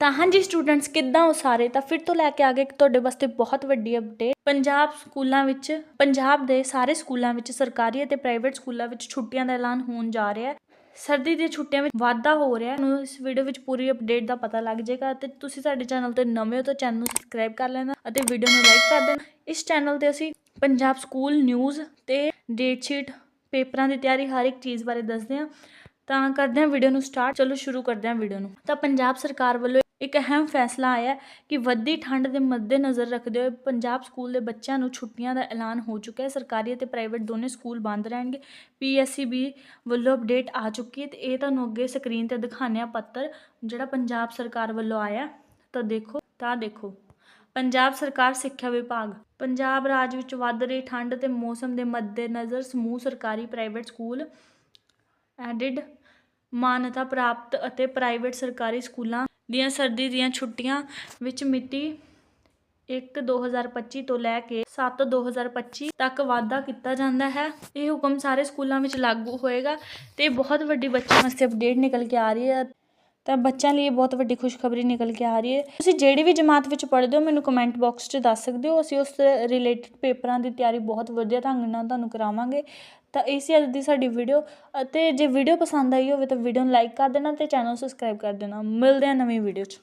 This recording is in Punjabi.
ਤਾਂ ਹਾਂਜੀ ਸਟੂਡੈਂਟਸ, ਕਿੱਦਾਂ ਹੋ ਸਾਰੇ ਤਾਂ ਫਿਰ ਤੋਂ ਲੈ ਕੇ ਆ ਗਏ ਇੱਕ ਤੁਹਾਡੇ ਵਾਸਤੇ ਬਹੁਤ ਵੱਡੀ ਅਪਡੇਟ ਪੰਜਾਬ ਸਕੂਲਾਂ ਵਿੱਚ, ਪੰਜਾਬ ਦੇ ਸਾਰੇ ਸਕੂਲਾਂ ਵਿੱਚ, ਸਰਕਾਰੀ ਅਤੇ ਪ੍ਰਾਈਵੇਟ ਸਕੂਲਾਂ ਵਿੱਚ ਛੁੱਟੀਆਂ ਦਾ ਐਲਾਨ ਹੋਣ ਜਾ ਰਿਹਾ ਹੈ। ਸਰਦੀ ਦੀਆਂ ਛੁੱਟੀਆਂ ਵਿੱਚ ਵਾਧਾ ਹੋ ਰਿਹਾ ਹੈ। ਤੁਹਾਨੂੰ ਇਸ ਵੀਡੀਓ ਵਿੱਚ ਪੂਰੀ ਅਪਡੇਟ ਦਾ ਪਤਾ ਲੱਗ ਜਾਏਗਾ ਤੇ ਤੁਸੀਂ ਸਾਡੇ ਚੈਨਲ ਤੇ ਨਵੇਂ ਹੋ ਤਾਂ ਚੈਨਲ ਨੂੰ ਸਬਸਕ੍ਰਾਈਬ ਕਰ ਲੈਣਾ ਅਤੇ ਵੀਡੀਓ ਨੂੰ ਲਾਈਕ ਕਰ ਦੇਣਾ। ਇਸ ਚੈਨਲ ਤੇ ਅਸੀਂ ਪੰਜਾਬ ਸਕੂਲ ਨਿਊਜ਼ ਤੇ ਡੇਟ ਸ਼ੀਟ ਪੇਪਰਾਂ ਦੀ ਤਿਆਰੀ ਹਰ ਇੱਕ ਚੀਜ਼ ਬਾਰੇ ਦੱਸਦੇ ਹਾਂ। ਤਾਂ ਕਰਦੇ ਹਾਂ ਵੀਡੀਓ ਨੂੰ ਸਟਾਰਟ ਚਲੋ ਸ਼ੁਰੂ ਕਰਦੇ ਹਾਂ ਵੀਡੀਓ ਨੂੰ। ਤਾਂ ਪੰਜਾਬ ਸਰਕਾਰ ਵੱਲੋਂ ਇੱਕ ਅਹਿਮ ਫੈਸਲਾ ਆਇਆ ਕਿ ਵੱਧਦੀ ਠੰਡ ਦੇ ਮੱਦੇਨਜ਼ਰ ਰੱਖਦੇ ਹੋਏ ਪੰਜਾਬ ਸਕੂਲ ਦੇ ਬੱਚਿਆਂ ਨੂੰ ਛੁੱਟੀਆਂ ਦਾ ਐਲਾਨ ਹੋ ਚੁੱਕਾ ਹੈ। ਸਰਕਾਰੀ ਅਤੇ ਪ੍ਰਾਈਵੇਟ ਦੋਨੇ ਸਕੂਲ ਬੰਦ ਰਹਿਣਗੇ। ਪੀਐਸਸੀਬੀ ਵੱਲੋਂ ਅਪਡੇਟ ਆ ਚੁੱਕੀ ਹੈ ਤੇ ਇਹ ਤੁਹਾਨੂੰ ਅੱਗੇ ਸਕਰੀਨ ਤੇ ਦਿਖਾਉਂਦੇ ਪੱਤਰ ਜਿਹੜਾ ਪੰਜਾਬ ਸਰਕਾਰ ਵੱਲੋਂ ਆਇਆ ਤਾਂ ਦੇਖੋ ਤਾਂ ਦੇਖੋ। ਪੰਜਾਬ ਸਰਕਾਰ, ਸਿੱਖਿਆ ਵਿਭਾਗ। ਪੰਜਾਬ ਰਾਜ ਵਿੱਚ ਵੱਧ ਰਹੀ ਠੰਡ ਤੇ ਮੌਸਮ ਦੇ ਮੱਦੇਨਜ਼ਰ ਸਮੂਹ ਸਰਕਾਰੀ, ਪ੍ਰਾਈਵੇਟ ਸਕੂਲ ਐਡਿਡ ਮਾਨਤਾ ਪ੍ਰਾਪਤ ਅਤੇ ਪ੍ਰਾਈਵੇਟ ਸਰਕਾਰੀ ਸਕੂਲਾਂ ਦੀਆਂ ਸਰਦੀ ਦੀਆਂ ਛੁੱਟੀਆਂ ਵਿੱਚ ਮਿਤੀ 1 2025 ਤੋਂ ਲੈ ਕੇ 7 2025 ਤੱਕ ਵਾਧਾ ਕੀਤਾ ਜਾਂਦਾ ਹੈ। ਇਹ ਹੁਕਮ ਸਾਰੇ ਸਕੂਲਾਂ ਵਿੱਚ ਲਾਗੂ ਹੋਏਗਾ ਤੇ ਬਹੁਤ ਵੱਡੀ ਬੱਚਿਆਂ ਵਾਸਤੇ ਅਪਡੇਟ ਨਿਕਲ ਕੇ ਆ ਰਹੀ ਹੈ। ਤਾਂ ਬੱਚਿਆਂ ਲਈ ਇਹ ਬਹੁਤ ਵੱਡੀ ਖੁਸ਼ਖਬਰੀ ਨਿਕਲ ਕੇ ਆ ਰਹੀ ਹੈ। ਤੁਸੀਂ ਜਿਹੜੀ ਵੀ ਜਮਾਤ ਵਿੱਚ ਪੜ੍ਹਦੇ ਹੋ, ਮੈਨੂੰ ਕਮੈਂਟ ਬਾਕਸ 'ਚ ਦੱਸ ਸਕਦੇ ਹੋ। ਅਸੀਂ ਉਸ ਰਿਲੇਟਡ ਪੇਪਰਾਂ ਦੀ ਤਿਆਰੀ ਬਹੁਤ ਵਧੀਆ ਢੰਗ ਨਾਲ ਤੁਹਾਨੂੰ ਕਰਾਵਾਂਗੇ। ਤਾਂ ਇਹ ਸੀ ਅੱਜ ਦੀ ਸਾਡੀ ਵੀਡੀਓ ਅਤੇ ਜੇ ਵੀਡੀਓ ਪਸੰਦ ਆਈ ਹੋਵੇ ਤਾਂ ਵੀਡੀਓ ਨੂੰ ਲਾਈਕ ਕਰ ਦੇਣਾ ਤੇ ਚੈਨਲ ਸਬਸਕ੍ਰਾਈਬ ਕਰ ਦੇਣਾ। ਮਿਲਦੇ ਹਾਂ ਨਵੀਂ ਵੀਡੀਓ 'ਚ।